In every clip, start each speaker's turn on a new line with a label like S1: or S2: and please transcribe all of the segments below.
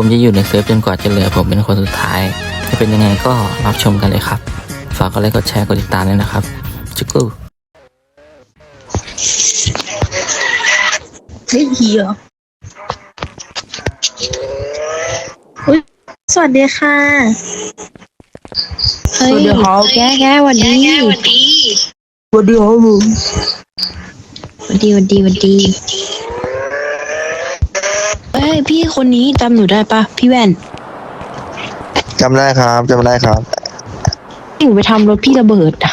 S1: ผมจะอยู่ในเซิร์ฟจนกว่าจะเหลือผมเป็นคนสุดท้าย จะเป็นยังไงก็รับชมกันเลยครับ ฝากกดไลค์กดแชร์กดติดตามด้วยนะครับ จุกกู
S2: เฮ้ยเฮียอุ๊ยสวัสดีค่ะ
S3: สวัสดีครับ แกแกวันดี
S2: วันดี
S3: สวัสดีครับผมวันดีวันดีวันดี เอ้ยพี่คนนี้จำหนูได้ปะพี่แว่น
S4: จำได้ครับจำได้ครับ
S3: หนูไปทำรถพี่ระเบิดอะ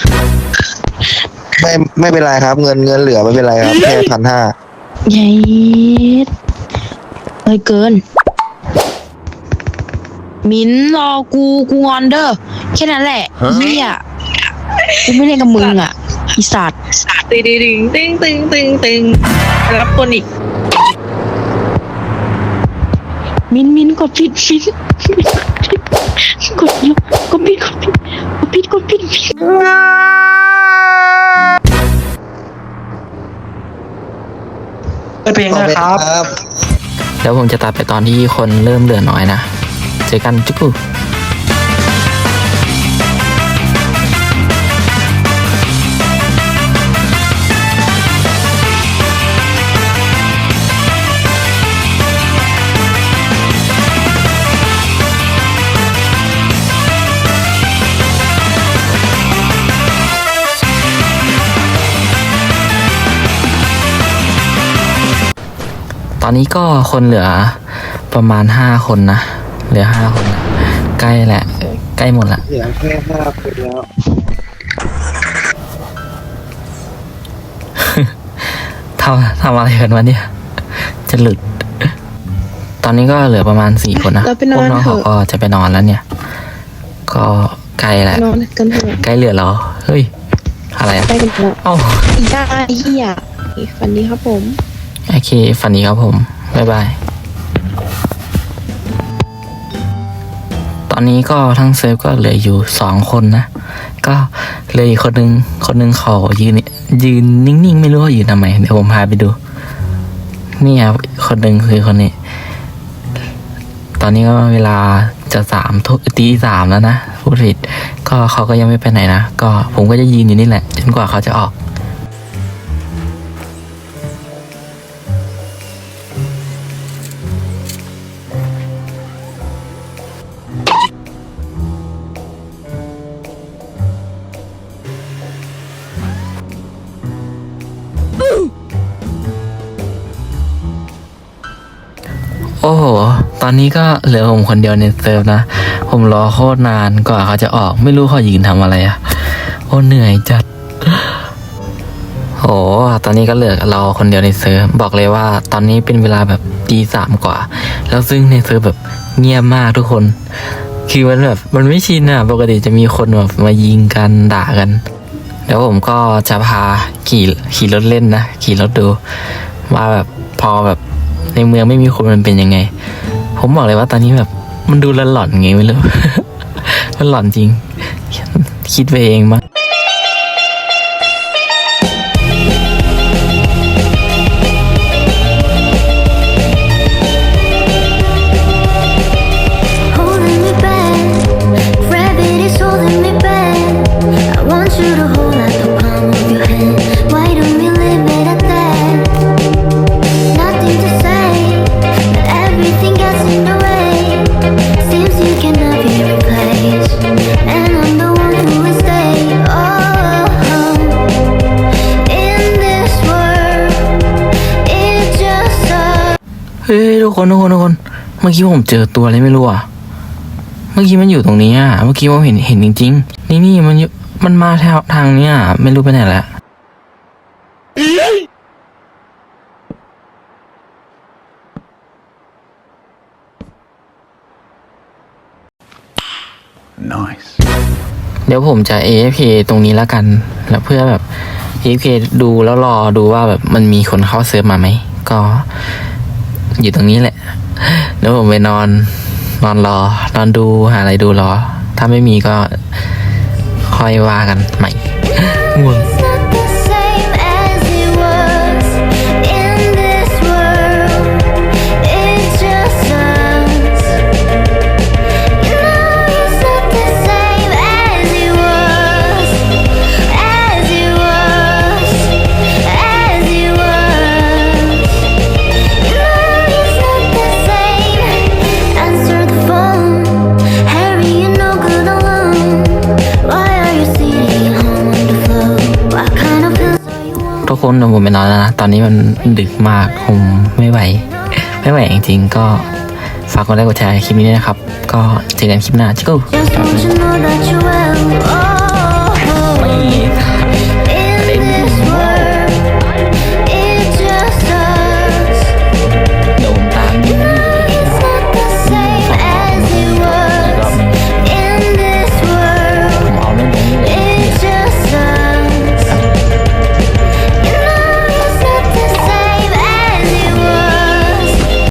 S4: ไม่ไม่เป็นไรครับ เงินเงินเหลือไม่เป็นไรครับแค่พันห้า
S3: เย็ดเลยเกิน มิ้นรอกูกูงอนเด้อแค่นั้นแหละเฮียกูไม่เล่นกับมึงอะอีสัตว์
S2: ตึงตึงตึงตึงตึงตึงรับคนอีก
S3: มิ้นมิ้นกดผิดมิ้นกดผิดกดผิดกดผิดกดผิดกดผิดกดผิด
S5: เพลงนะครับ
S4: ครับ
S1: แล้วผมจะตัดไปตอนที่คนเริ่มเหลือน้อยนะ เจอกันจุก อนนี้ก็คนเหลือประมาณห้าคนนะ เหลือห้าคนนะใกล้แหละ ใกล้หมดละ
S4: เหลือแค่ห้าคนแล้ว
S1: ทำทำอะไรกันวะเนี่ย จะหลุด ตอนนี้ก็เหลือประมาณสี่คนนะ
S3: เราไปน
S1: พ
S3: อ
S1: วก
S3: น
S1: น้อง
S3: เถ
S1: เขา
S3: อะ
S1: ก็จะไปนอนแล้วเนี่ย ก็ใกล้แหละ
S3: นอนกันเถอะ
S1: ใกล้เหลือแล้ว เฮ้ย อะไรอะ
S3: ไปกันเถอะ
S1: เอ้า
S3: อีกาเฮียฝันดีครับผม
S1: โอเคฝันดีครับผม บ๊ายบาย ตอนนี้ก็ทั้งเซิร์ฟก็เหลืออยู่สองคนนะ ก็เหลยคนหนึ่งคนหนึ่งเขายืนยืนนิ่งๆ ไม่รู้ว่าอยืนทำไม เดี๋ยวผมพาไปดู นี่ครับ คนหนึ่งคือคนนี้ ตอนนี้ก็เวลาจะสามทุกตีสามแล้วนะพูดผิด ก็เขาก็ยังไม่ไปไหนนะ ก็ผมก็จะยืนอยู่นี่แหละ จนกว่าเขาจะออก ตอนนี้ก็เหลือผมคนเดียวในเซิร์ฟนะ ผมรอโคตรนานกว่าเขาจะออก ไม่รู้เขายืนทำอะไรอะโอ้เหนื่อยจัด โห ตอนนี้ก็เหลือเราคนเดียวในเซิร์ฟบอกเลยว่า ตอนนี้เป็นเวลาแบบตีสามกว่า แล้วซึ่งในเซิร์ฟแบบเงียบมากทุกคน คือมันแบบมันไม่ชินอะปกติจะมีคนแบบมายิงกันด่ากัน เดี๋ยวผมก็จะพาขี่ขี่รถเล่นนะ ขี่รถดูว่าแบบพอแบบ ในเมืองไม่มีคนมันเป็นยังไง ผมบอกเลยว่าตอนนี้แบบ มันดูละหล่อนไงไม่รู้มันหล่อนจริง คิดไปเองมั้ง เฮ้ยทุกคนทุกคนทุกคน เมื่อกี้ผมเจอตัวอะไรไม่รู้อะ เมื่อกี้มันอยู่ตรงนี้อะ เมื่อกี้ผมเห็นเห็นจริง ๆ นี่นี่มันอยู่มันมาแถวทางเนี้ยไม่รู้ไปไหนแล้ว
S5: Nice
S1: เดี๋ยวผมจะ AFK ตรงนี้แล้วกัน แล้วเพื่อแบบ AFK ดูแล้วรอดูว่าแบบมันมีคนเข้าเซิร์ฟมาไหม ก็ อยู่ตรงนี้แหละแล้วผมไปนอน นอนรอ นอนดูหาอะไรดูรอ ถ้าไม่มีก็ค่อยว่ากันใหม่ง่วง นอนแล้วนะ ตอนนี้มันดึกมากผมไม่ไหว ไม่ไหวจริงๆก็ฝากกดไลค์กดแชร์คลิปนี้นะครับ ก็เจอกันคลิปหน้าจิก